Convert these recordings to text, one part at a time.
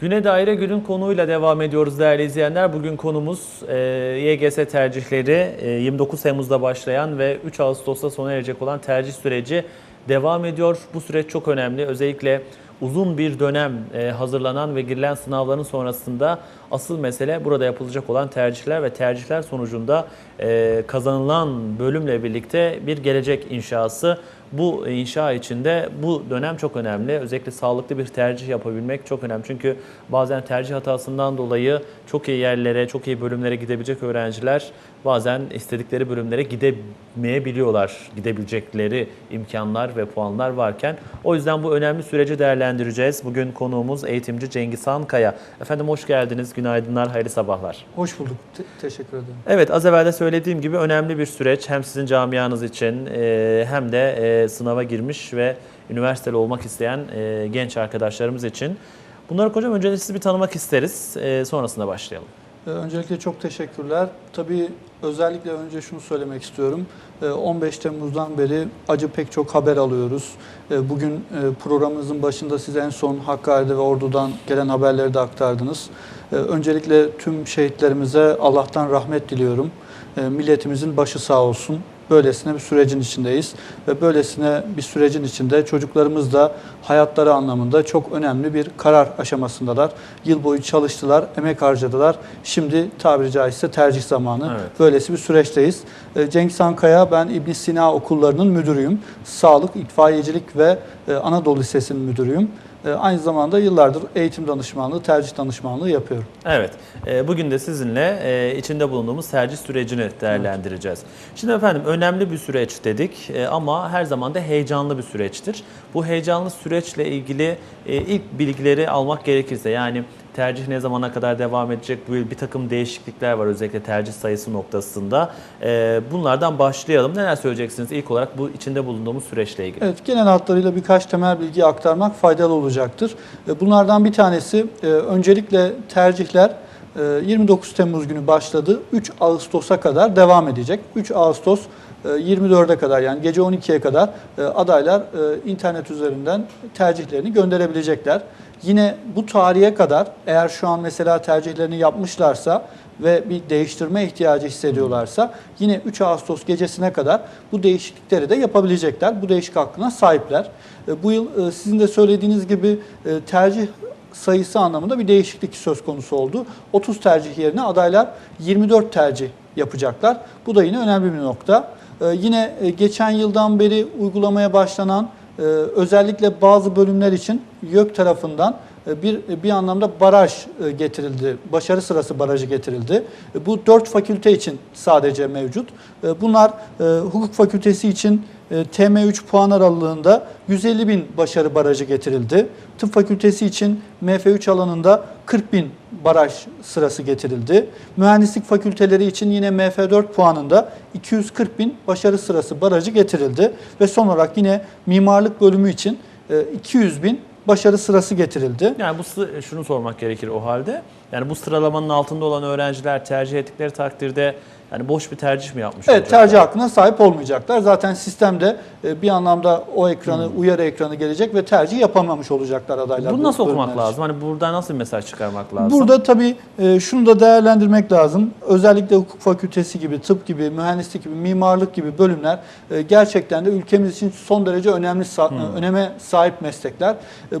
Güne daire günün konuyla devam ediyoruz değerli izleyenler. Bugün konumuz e, YGS tercihleri e, 29 Temmuz'da başlayan ve 3 Ağustos'ta sona erecek olan tercih süreci devam ediyor. Bu süreç çok önemli. Özellikle uzun bir dönem e, hazırlanan ve girilen sınavların sonrasında asıl mesele burada yapılacak olan tercihler ve tercihler sonucunda e, kazanılan bölümle birlikte bir gelecek inşası. Bu inşa içinde bu dönem çok önemli. Özellikle sağlıklı bir tercih yapabilmek çok önemli. Çünkü bazen tercih hatasından dolayı çok iyi yerlere, çok iyi bölümlere gidebilecek öğrenciler bazen istedikleri bölümlere gidemeyebiliyorlar. Gidebilecekleri imkanlar ve puanlar varken. O yüzden bu önemli süreci değerlendireceğiz. Bugün konuğumuz eğitimci Cengiz Hankaya. Efendim hoş geldiniz, günaydınlar, hayırlı sabahlar. Hoş bulduk. Te- teşekkür ederim. Evet az evvel de söylediğim gibi önemli bir süreç. Hem sizin camianız için e, hem de e, sınava girmiş ve üniversiteli olmak isteyen e, genç arkadaşlarımız için. Bunları hocam önce sizi bir tanımak isteriz. E, sonrasında başlayalım. Ee, Öncelikle çok teşekkürler. Tabii özellikle önce şunu söylemek istiyorum. Ee, 15 Temmuz'dan beri acı pek çok haber alıyoruz. Ee, Bugün e, programımızın başında siz en son Hakkari'de ve Ordu'dan gelen haberleri de aktardınız. Ee, Öncelikle tüm şehitlerimize Allah'tan rahmet diliyorum. Ee, Milletimizin başı sağ olsun. Böylesine bir sürecin içindeyiz ve böylesine bir sürecin içinde çocuklarımız da hayatları anlamında çok önemli bir karar aşamasındalar. Yıl boyu çalıştılar, emek harcadılar. Şimdi tabiri caizse tercih zamanı. Evet. Böylesi bir süreçteyiz. Ee, Cengiz Hankaya, ben İbn Sina okullarının müdürüyüm. Sağlık, itfaiyecilik ve e, Anadolu Lisesi'nin müdürüyüm. E, Aynı zamanda yıllardır eğitim danışmanlığı, tercih danışmanlığı yapıyorum. Evet, e, bugün de sizinle e, içinde bulunduğumuz tercih sürecini değerlendireceğiz. Şimdi efendim önemli bir süreç dedik ama her zaman da heyecanlı bir süreçtir. Bu heyecanlı süreçle ilgili ilk bilgileri almak gerekirse yani tercih ne zamana kadar devam edecek, bu yıl bir takım değişiklikler var özellikle tercih sayısı noktasında. E, Bunlardan başlayalım. Neler söyleyeceksiniz ilk olarak bu içinde bulunduğumuz süreçle ilgili? Evet, genel hatlarıyla birkaç temel bilgi aktarmak faydalı olacaktır. E, Bunlardan bir tanesi e, öncelikle tercihler e, 29 Temmuz günü başladı. 3 Ağustos'a kadar devam edecek. 3 Ağustos e, 24'e kadar yani gece 12'ye kadar e, adaylar e, internet üzerinden tercihlerini gönderebilecekler. Yine bu tarihe kadar eğer şu an mesela tercihlerini yapmışlarsa ve bir değiştirme ihtiyacı hissediyorlarsa yine 3 Ağustos gecesine kadar bu değişiklikleri de yapabilecekler. Bu değişik hakkına sahipler. E, Bu yıl e, sizin de söylediğiniz gibi e, tercih sayısı anlamında bir değişiklik söz konusu oldu. 30 tercih yerine adaylar 24 tercih yapacaklar. Bu da yine önemli bir nokta. Yine geçen yıldan beri uygulamaya başlanan e, özellikle bazı bölümler için YÖK tarafından e, bir bir anlamda baraj e, getirildi. Başarı sırası barajı getirildi. E, Bu dört fakülte için sadece mevcut. Bunlar hukuk fakültesi için TM3 puan aralığında 150 bin başarı barajı getirildi. Tıp fakültesi için MF3 alanında 40 bin baraj sırası getirildi. Mühendislik fakülteleri için yine MF4 puanında 240 bin başarı sırası barajı getirildi. Ve son olarak yine mimarlık bölümü için e, 200 bin başarı sırası getirildi. Yani bu şunu sormak gerekir o halde. Yani bu sıralamanın altında olan öğrenciler tercih ettikleri takdirde yani boş bir tercih mi yapmış Evet olacaklar? tercih hakkına sahip olmayacaklar. Zaten sistemde e, bir anlamda o ekranı, Hmm. uyarı ekranı gelecek ve tercih yapamamış olacaklar adaylar. Bunu bu nasıl okumak için. lazım? Hani burada nasıl bir mesaj çıkarmak lazım? Burada tabii e, şunu da değerlendirmek lazım. Özellikle hukuk fakültesi gibi, tıp gibi, mühendislik gibi, mimarlık gibi bölümler e, gerçekten de ülkemiz için son derece önemli Hmm. öneme sahip meslekler.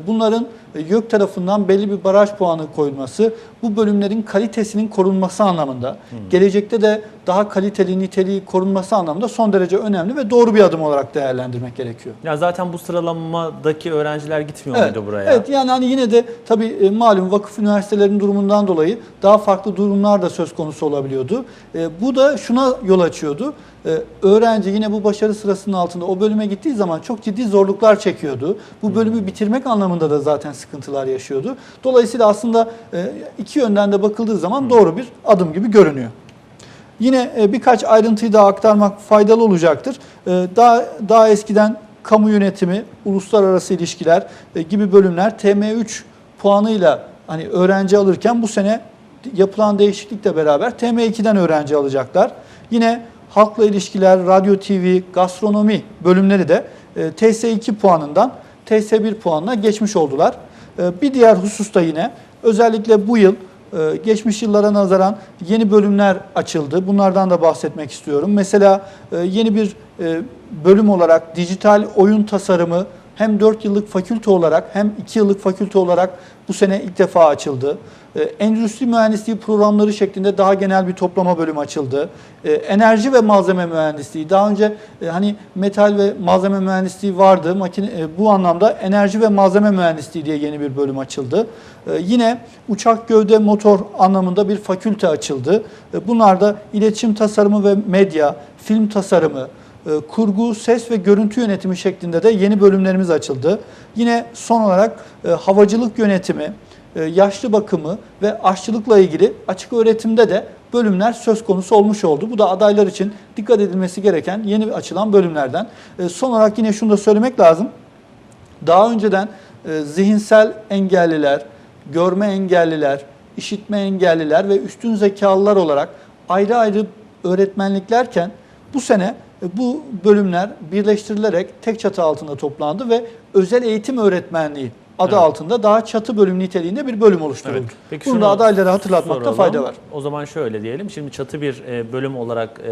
Bunların YÖK tarafından belli bir baraj puanı koyulması, bu bölümlerin kalitesinin korunması anlamında, Hmm. gelecekte de daha kaliteli niteliği korunması anlamında son derece önemli ve doğru bir adım olarak değerlendirmek gerekiyor. Ya zaten bu sıralamadaki öğrenciler gitmiyor muydu buraya? Evet yani hani yine de tabii e, malum vakıf üniversitelerinin durumundan dolayı daha farklı durumlar da söz konusu olabiliyordu. E, bu da şuna yol açıyordu. E, öğrenci yine bu başarı sırasının altında o bölüme gittiği zaman çok ciddi zorluklar çekiyordu. Bu bölümü bitirmek anlamında da zaten sıkıntılar yaşıyordu. Dolayısıyla aslında iki yönden de bakıldığı zaman doğru bir adım gibi görünüyor. Yine e, birkaç ayrıntıyı daha aktarmak faydalı olacaktır. E, Daha daha eskiden kamu yönetimi, uluslararası ilişkiler e, gibi bölümler TM3 puanıyla hani öğrenci alırken bu sene yapılan değişiklikle beraber TM2'den öğrenci alacaklar. Yine halkla ilişkiler, radyo TV, gastronomi bölümleri de e, TS2 puanından TS1 puanına geçmiş oldular. Bir diğer husus da yine Özellikle bu yıl geçmiş yıllara nazaran yeni bölümler açıldı. Bunlardan da bahsetmek istiyorum. Mesela e, yeni bir e, bölüm olarak dijital oyun tasarımı hem 4 yıllık fakülte olarak hem 2 yıllık fakülte olarak bu sene ilk defa açıldı. E, Endüstri mühendisliği programları şeklinde daha genel bir toplama bölümü açıldı. E, Enerji ve malzeme mühendisliği daha önce e, hani metal ve malzeme mühendisliği vardı. Makine e, bu anlamda enerji ve malzeme mühendisliği diye yeni bir bölüm açıldı. E, Yine uçak gövde motor anlamında bir fakülte açıldı. Bunlar da iletişim tasarımı ve medya, film tasarımı, kurgu, ses ve görüntü yönetimi şeklinde de yeni bölümlerimiz açıldı. Yine son olarak e, havacılık yönetimi, e, yaşlı bakımı ve aşçılıkla ilgili açık öğretimde de bölümler söz konusu olmuş oldu. Bu da adaylar için dikkat edilmesi gereken yeni açılan bölümlerden. E, Son olarak yine şunu da söylemek lazım. Daha önceden e, zihinsel engelliler, görme engelliler, işitme engelliler ve üstün zekalılar olarak ayrı ayrı öğretmenliklerken bu sene e, bu bölümler birleştirilerek tek çatı altında toplandı ve özel eğitim öğretmenliği adı Evet. altında daha çatı bölüm niteliğinde bir bölüm oluşturuldu. Evet. Peki Bunu şunu da adaylara hatırlatmakta soralım. fayda var. O zaman şöyle diyelim. Şimdi çatı bir e, bölüm olarak e,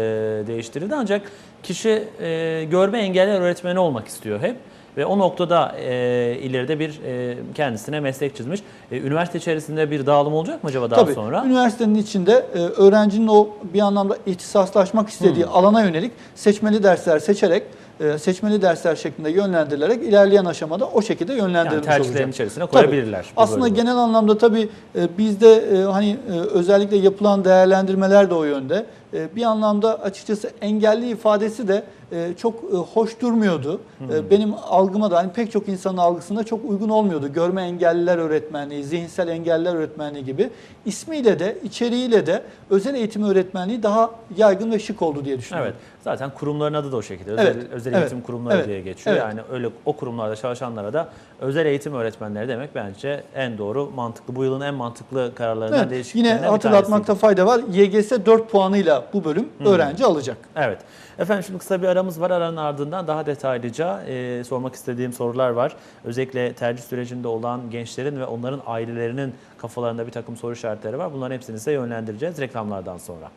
değiştirildi ancak kişi e, görme engeller öğretmeni olmak istiyor hep. Ve o noktada e, ileride bir e, kendisine meslek çizmiş. E, üniversite içerisinde bir dağılım olacak mı acaba daha Tabii, sonra? Üniversitenin içinde e, öğrencinin o bir anlamda ihtisaslaşmak istediği Hmm. alana yönelik seçmeli dersler seçerek, e, seçmeli dersler şeklinde yönlendirilerek ilerleyen aşamada o şekilde Yani yönlendirilmiş tercihlerin olacak. içerisine Tabii. koyabilirler. bu Aslında bölümü. genel anlamda tabii e, bizde e, hani özellikle yapılan değerlendirmeler de o yönde. E, Bir anlamda açıkçası engelli ifadesi de e, çok e, hoş durmuyordu. E, Benim algıma da hani pek çok insanın algısında çok uygun olmuyordu. Görme engelliler öğretmenliği, zihinsel engelliler öğretmenliği gibi. İsmiyle de, içeriğiyle de özel eğitim öğretmenliği daha yaygın ve şık oldu diye düşünüyorum. Evet. Zaten kurumların adı da o şekilde. Özel, Evet, özel evet, eğitim kurumları evet, diye geçiyor. evet. Yani öyle o kurumlarda çalışanlara da özel eğitim öğretmenleri demek bence en doğru, mantıklı. Bu yılın en mantıklı kararlarından Evet, değişikliklerinden yine hatırlatmakta fayda var. YGS 4 puanıyla bu bölüm öğrenci alacak. Evet. Efendim şimdi kısa bir aramız var. Aranın ardından daha detaylıca e, sormak istediğim sorular var. Özellikle tercih sürecinde olan gençlerin ve onların ailelerinin kafalarında bir takım soru işaretleri var. Bunların hepsini size yönlendireceğiz reklamlardan sonra.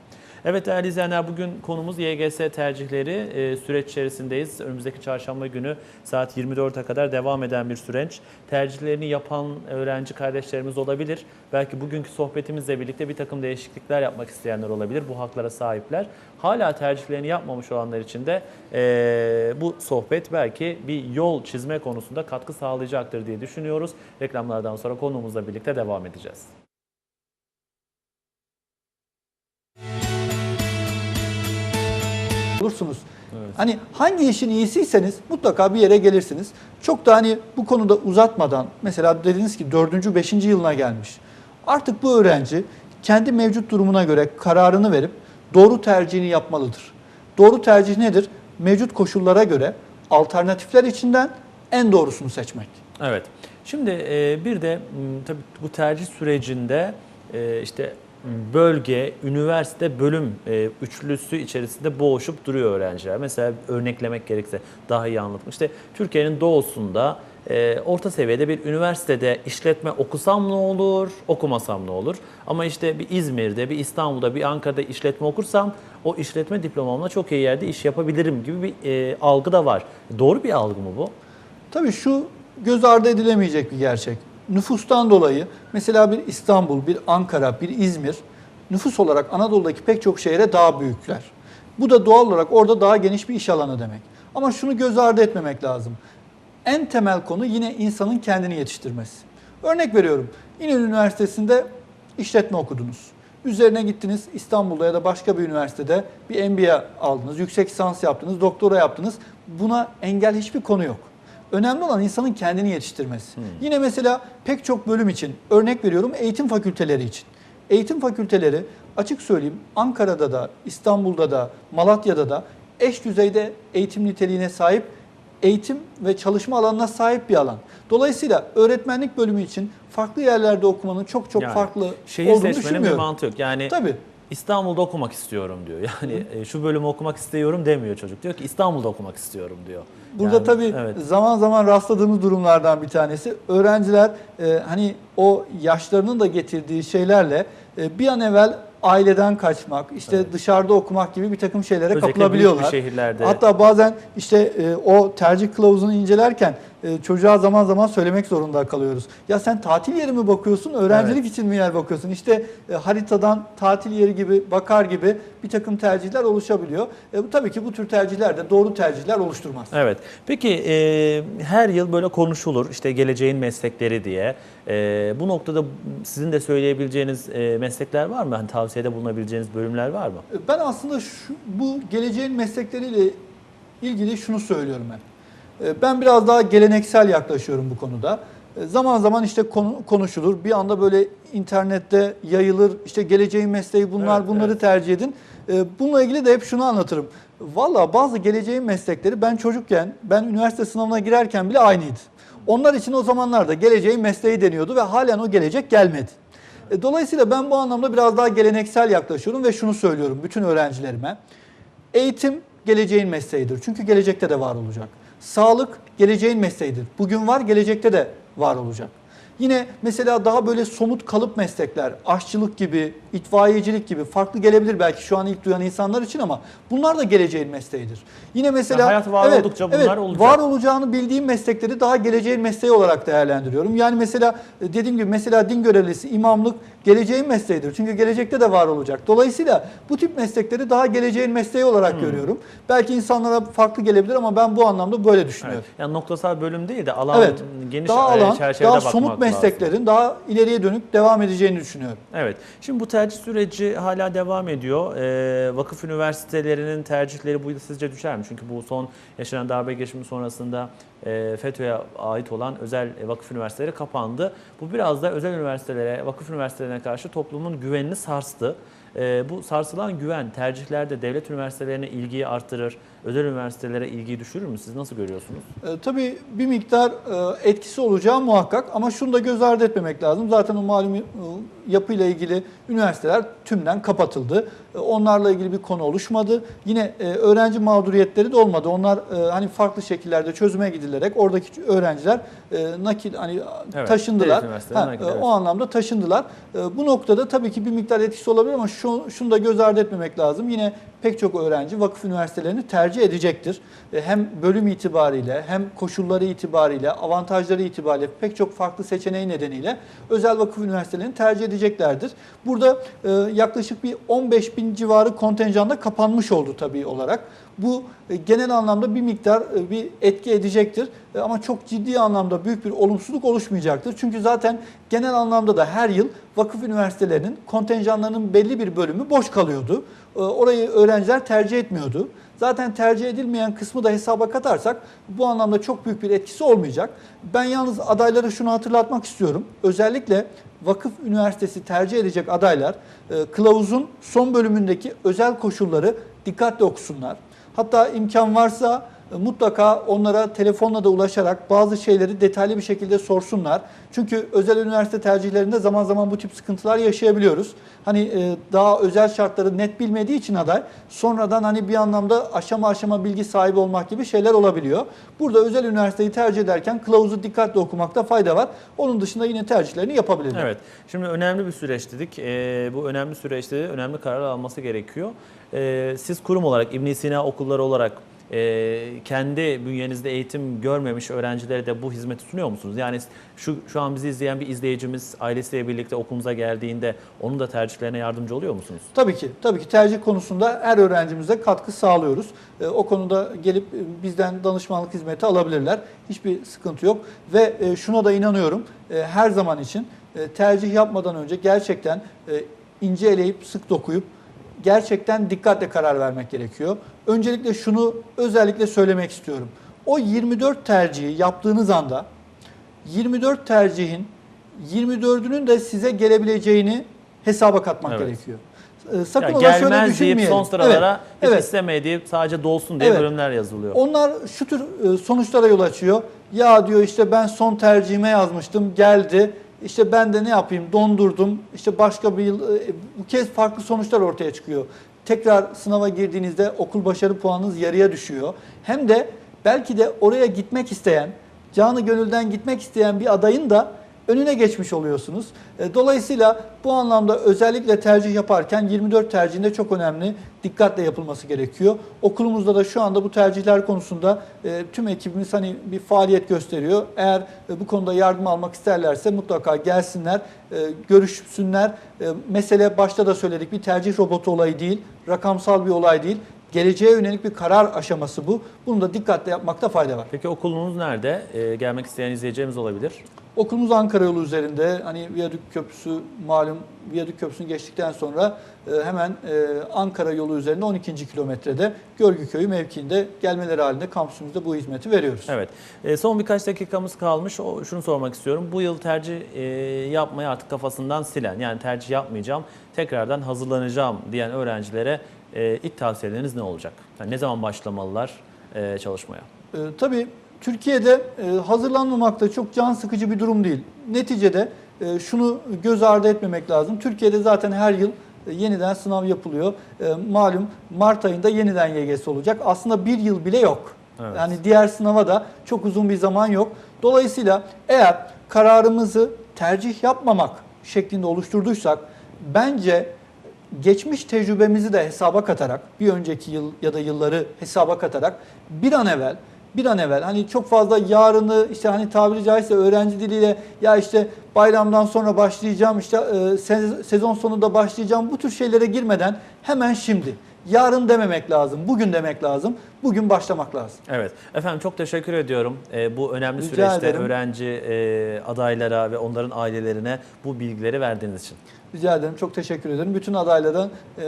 Evet değerli izleyenler bugün konumuz YGS tercihleri. E, süreç içerisindeyiz. Önümüzdeki çarşamba günü saat 24'e kadar devam eden bir süreç. Tercihlerini yapan öğrenci kardeşlerimiz olabilir. Belki bugünkü sohbetimizle birlikte bir takım değişiklikler yapmak isteyenler olabilir. Bu haklara sahipler. Hala tercihlerini yapmamış olanlar için de e, bu sohbet belki bir yol çizme konusunda katkı sağlayacaktır diye düşünüyoruz. Reklamlardan sonra konuğumuzla birlikte devam edeceğiz. Olursunuz. Hani hangi işin iyisiyseniz mutlaka bir yere gelirsiniz. Çok da hani bu konuda uzatmadan mesela dediniz ki 4. 5. yılına gelmiş. Artık bu öğrenci kendi mevcut durumuna göre kararını verip doğru tercihini yapmalıdır. Doğru tercih nedir? Mevcut koşullara göre alternatifler içinden en doğrusunu seçmek. Evet. Şimdi bir de tabii bu tercih sürecinde işte bölge, üniversite, bölüm e, üçlüsü içerisinde boğuşup duruyor öğrenciler. Mesela örneklemek gerekirse daha iyi anlatmak. İşte Türkiye'nin doğusunda e, orta seviyede bir üniversitede işletme okusam ne olur, okumasam ne olur? Ama işte bir İzmir'de, bir İstanbul'da, bir Ankara'da işletme okursam o işletme diplomamla çok iyi yerde iş yapabilirim gibi bir e, algı da var. Doğru bir algı mı bu? Tabii şu göz ardı edilemeyecek bir gerçek. Nüfustan dolayı mesela bir İstanbul, bir Ankara, bir İzmir nüfus olarak Anadolu'daki pek çok şehre daha büyükler. Bu da doğal olarak orada daha geniş bir iş alanı demek. Ama şunu göz ardı etmemek lazım. En temel konu yine insanın kendini yetiştirmesi. Örnek veriyorum. İnönü Üniversitesi'nde işletme okudunuz. Üzerine gittiniz İstanbul'da ya da başka bir üniversitede bir MBA aldınız, yüksek lisans yaptınız, doktora yaptınız. Buna engel hiçbir konu yok. Önemli olan insanın kendini yetiştirmesi. Yine mesela pek çok bölüm için örnek veriyorum eğitim fakülteleri için. Eğitim fakülteleri açık söyleyeyim Ankara'da da, İstanbul'da da, Malatya'da da eş düzeyde eğitim niteliğine sahip eğitim ve çalışma alanına sahip bir alan. Dolayısıyla öğretmenlik bölümü için farklı yerlerde okumanın çok çok Yani farklı olduğunu seçmenin bir düşünmüyorum. mantığı yok. Yani Tabii. İstanbul'da okumak istiyorum diyor. Yani e, şu bölümü okumak istiyorum demiyor çocuk. Diyor ki İstanbul'da okumak istiyorum diyor. Burada Yani, tabii evet. zaman zaman rastladığımız durumlardan bir tanesi. Öğrenciler e, hani o yaşlarının da getirdiği şeylerle e, bir an evvel aileden kaçmak, işte Evet. dışarıda okumak gibi bir takım şeylere Özellikle büyük kapılabiliyorlar. bir şehirlerde. Hatta bazen işte e, o tercih kılavuzunu incelerken e, çocuğa zaman zaman söylemek zorunda kalıyoruz. Ya sen tatil yeri mi bakıyorsun, öğrencilik için mi yer bakıyorsun? İşte e, haritadan tatil yeri gibi, bakar gibi bir takım tercihler oluşabiliyor. E, bu tabii ki bu tür tercihler de doğru tercihler oluşturmaz. Evet. Peki e, her yıl böyle konuşulur işte geleceğin meslekleri diye. E, bu noktada sizin de söyleyebileceğiniz e, meslekler var mı? Hani tavsiyede bulunabileceğiniz bölümler var mı? Ben aslında şu, bu geleceğin meslekleriyle ilgili şunu söylüyorum ben. Ee, Ben biraz daha geleneksel yaklaşıyorum bu konuda. Ee, Zaman zaman işte konu, konuşulur. Bir anda böyle internette yayılır. İşte geleceğin mesleği bunlar Evet, bunları evet. tercih edin. Ee, Bununla ilgili de hep şunu anlatırım. Valla bazı geleceğin meslekleri ben çocukken, ben üniversite sınavına girerken bile aynıydı. Onlar için o zamanlarda geleceğin mesleği deniyordu ve halen o gelecek gelmedi. Dolayısıyla ben bu anlamda biraz daha geleneksel yaklaşıyorum ve şunu söylüyorum bütün öğrencilerime. Eğitim geleceğin mesleğidir. Çünkü gelecekte de var olacak. Sağlık geleceğin mesleğidir. Bugün var, gelecekte de var olacak. Yine mesela daha böyle somut kalıp meslekler, aşçılık gibi, itfaiyecilik gibi farklı gelebilir belki şu an ilk duyan insanlar için ama bunlar da geleceğin mesleğidir. Yine mesela Ya hayat var oldukça bunlar olacak. Var olacağını bildiğim meslekleri daha geleceğin mesleği olarak değerlendiriyorum. Yani mesela e, dediğim gibi mesela din görevlisi, imamlık geleceğin mesleğidir. Çünkü gelecekte de var olacak. Dolayısıyla bu tip meslekleri daha geleceğin mesleği olarak Hmm. görüyorum. Belki insanlara farklı gelebilir ama ben bu anlamda böyle Evet. düşünüyorum. Yani noktasal bölüm değil de alan Evet. geniş Daha e, alan, çerçevede daha bakmak somut lazım. mesleklerin daha ileriye dönük devam edeceğini düşünüyorum. Evet. Şimdi bu tercih süreci hala devam ediyor. Ee, vakıf üniversitelerinin tercihleri bu yıl sizce düşer mi? Çünkü bu son yaşanan darbe girişimi sonrasında e, FETÖ'ye ait olan özel e, vakıf üniversiteleri kapandı. Bu biraz da özel üniversitelere, vakıf üniversitelerine karşı toplumun güvenini sarstı. E, bu sarsılan güven tercihlerde devlet üniversitelerine ilgiyi artırır, özel üniversitelere ilgiyi düşürür mü? Siz nasıl görüyorsunuz? E, tabii bir miktar e, etkisi olacağı muhakkak ama şunu da göz ardı etmemek lazım. Zaten o malum e, yapıyla ilgili üniversiteler tümden kapatıldı. E, onlarla ilgili bir konu oluşmadı. Yine e, öğrenci mağduriyetleri de olmadı. Onlar e, hani farklı şekillerde çözüme gidilerek oradaki öğrenciler e, nakil hani Evet, taşındılar. Ha, nakil, e, evet. O anlamda taşındılar. E, bu noktada tabii ki bir miktar etkisi olabilir ama şu, şunu da göz ardı etmemek lazım. Yine pek çok öğrenci vakıf üniversitelerini tercih edecektir. E, Hem bölüm itibariyle hem koşulları itibariyle, avantajları itibariyle pek çok farklı seçeneği nedeniyle özel vakıf üniversitelerini tercih edeceklerdir. Burada e, yaklaşık bir 15 bin civarı kontenjanda kapanmış oldu tabii olarak. Bu e, genel anlamda bir miktar e, bir etki edecektir. E, Ama çok ciddi anlamda büyük bir olumsuzluk oluşmayacaktır. Çünkü zaten genel anlamda da her yıl vakıf üniversitelerinin kontenjanlarının belli bir bölümü boş kalıyordu. Orayı öğrenciler tercih etmiyordu. Zaten tercih edilmeyen kısmı da hesaba katarsak bu anlamda çok büyük bir etkisi olmayacak. Ben yalnız adaylara şunu hatırlatmak istiyorum. Özellikle vakıf üniversitesi tercih edecek adaylar kılavuzun son bölümündeki özel koşulları dikkatle okusunlar. Hatta imkan varsa mutlaka onlara telefonla da ulaşarak bazı şeyleri detaylı bir şekilde sorsunlar. Çünkü özel üniversite tercihlerinde zaman zaman bu tip sıkıntılar yaşayabiliyoruz. Hani e, daha özel şartları net bilmediği için aday sonradan hani bir anlamda aşama aşama bilgi sahibi olmak gibi şeyler olabiliyor. Burada özel üniversiteyi tercih ederken kılavuzu dikkatle okumakta fayda var. Onun dışında yine tercihlerini yapabilirler. Evet. Şimdi önemli bir süreç dedik. Ee, bu önemli süreçte önemli karar alması gerekiyor. Ee, siz kurum olarak, İbn Sina okulları olarak e, kendi bünyenizde eğitim görmemiş öğrencilere de bu hizmeti sunuyor musunuz? Yani şu şu an bizi izleyen bir izleyicimiz ailesiyle birlikte okulumuza geldiğinde onun da tercihlerine yardımcı oluyor musunuz? Tabii ki. Tabii ki tercih konusunda her öğrencimize katkı sağlıyoruz. E, o konuda gelip e, bizden danışmanlık hizmeti alabilirler. Hiçbir sıkıntı yok. Ve e, şuna da inanıyorum. e, her zaman için e, tercih yapmadan önce gerçekten e, ince eleyip sık dokuyup gerçekten dikkatle karar vermek gerekiyor. Öncelikle şunu özellikle söylemek istiyorum. O 24 tercihi yaptığınız anda 24 tercihin 24'ünün de size gelebileceğini hesaba katmak Evet. gerekiyor. Ee, Sakın Yani ola şöyle düşünmeyelim. son sıralara Evet, hiç evet. istemeye deyip sadece dolsun diye Evet. bölümler yazılıyor. Onlar şu tür e, sonuçlara yol açıyor. Ya diyor işte ben son tercihime yazmıştım geldi. İşte ben de ne yapayım dondurdum. İşte başka bir yıl e, bu kez farklı sonuçlar ortaya çıkıyor. Tekrar sınava girdiğinizde okul başarı puanınız yarıya düşüyor. Hem de belki de oraya gitmek isteyen, canı gönülden gitmek isteyen bir adayın da önüne geçmiş oluyorsunuz. E, Dolayısıyla bu anlamda özellikle tercih yaparken 24 tercihinde çok önemli dikkatle yapılması gerekiyor. Okulumuzda da şu anda bu tercihler konusunda e, tüm ekibimiz hani bir faaliyet gösteriyor. Eğer e, bu konuda yardım almak isterlerse mutlaka gelsinler, görüşsünler. Mesele başta da söyledik bir tercih robotu olayı değil, rakamsal bir olay değil. Geleceğe yönelik bir karar aşaması bu. Bunu da dikkatle yapmakta fayda var. Peki okulunuz nerede? Ee, gelmek isteyen izleyeceğimiz olabilir. Okulumuz Ankara yolu üzerinde. Hani Viyadük Köprüsü malum Viyadük Köprüsü'nü geçtikten sonra e, hemen e, Ankara yolu üzerinde 12. kilometrede Görgü Köyü mevkiinde gelmeleri halinde kampüsümüzde bu hizmeti veriyoruz. Evet. Ee, son birkaç dakikamız kalmış. O, şunu sormak istiyorum. Bu yıl tercih e, yapmayı artık kafasından silen, yani tercih yapmayacağım, tekrardan hazırlanacağım diyen öğrencilere e, ilk tavsiyeleriniz ne olacak? Yani ne zaman başlamalılar e, çalışmaya? E, tabii Türkiye'de e, hazırlanmamak da çok can sıkıcı bir durum değil. Neticede e, şunu göz ardı etmemek lazım. Türkiye'de zaten her yıl e, yeniden sınav yapılıyor. Malum Mart ayında yeniden YGS olacak. Aslında bir yıl bile yok. Evet. Yani diğer sınava da çok uzun bir zaman yok. Dolayısıyla eğer kararımızı tercih yapmamak şeklinde oluşturduysak bence geçmiş tecrübemizi de hesaba katarak bir önceki yıl ya da yılları hesaba katarak bir an evvel bir an evvel hani çok fazla yarını işte hani tabiri caizse öğrenci diliyle ya işte bayramdan sonra başlayacağım işte e, se- sezon sonunda başlayacağım bu tür şeylere girmeden hemen şimdi yarın dememek lazım bugün demek lazım bugün başlamak lazım. Evet. Efendim çok teşekkür ediyorum. Ee, bu önemli Rica süreçte ederim. öğrenci e, adaylara ve onların ailelerine bu bilgileri verdiğiniz için. Rica ederim. Çok teşekkür ederim. Bütün adaylara e,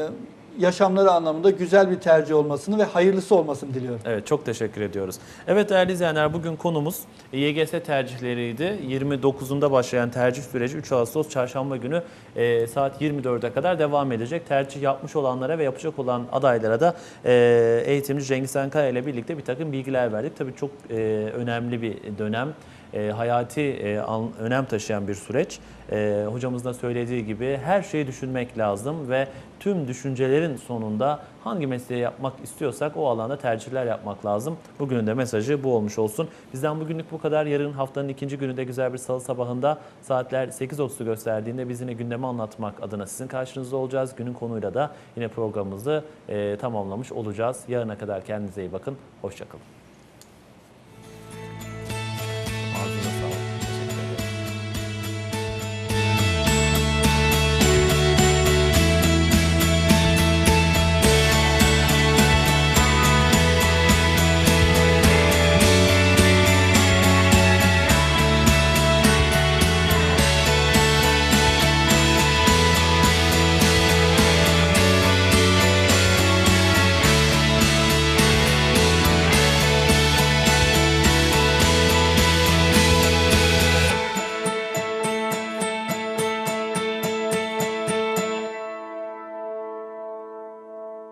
yaşamları anlamında güzel bir tercih olmasını ve hayırlısı olmasını diliyorum. Evet çok teşekkür ediyoruz. Evet değerli izleyenler bugün konumuz YGS tercihleriydi. 29'unda başlayan tercih süreci 3 Ağustos çarşamba günü e, saat 24'e kadar devam edecek. Tercih yapmış olanlara ve yapacak olan adaylara da e, eğitimci Cengiz Ankara ile birlikte bir takım bilgiler verdik. Tabii çok e, önemli bir dönem. E, hayati e, an- önem taşıyan bir süreç. E, hocamız da söylediği gibi her şeyi düşünmek lazım ve tüm düşüncelerin sonunda hangi mesleği yapmak istiyorsak o alanda tercihler yapmak lazım. Bugünün de mesajı bu olmuş olsun. Bizden bugünlük bu kadar. Yarın haftanın ikinci gününde güzel bir salı sabahında saatler 8.30'u gösterdiğinde biz yine gündemi anlatmak adına sizin karşınızda olacağız. Günün konuyla da yine programımızı e, tamamlamış olacağız. Yarına kadar kendinize iyi bakın. Hoşçakalın.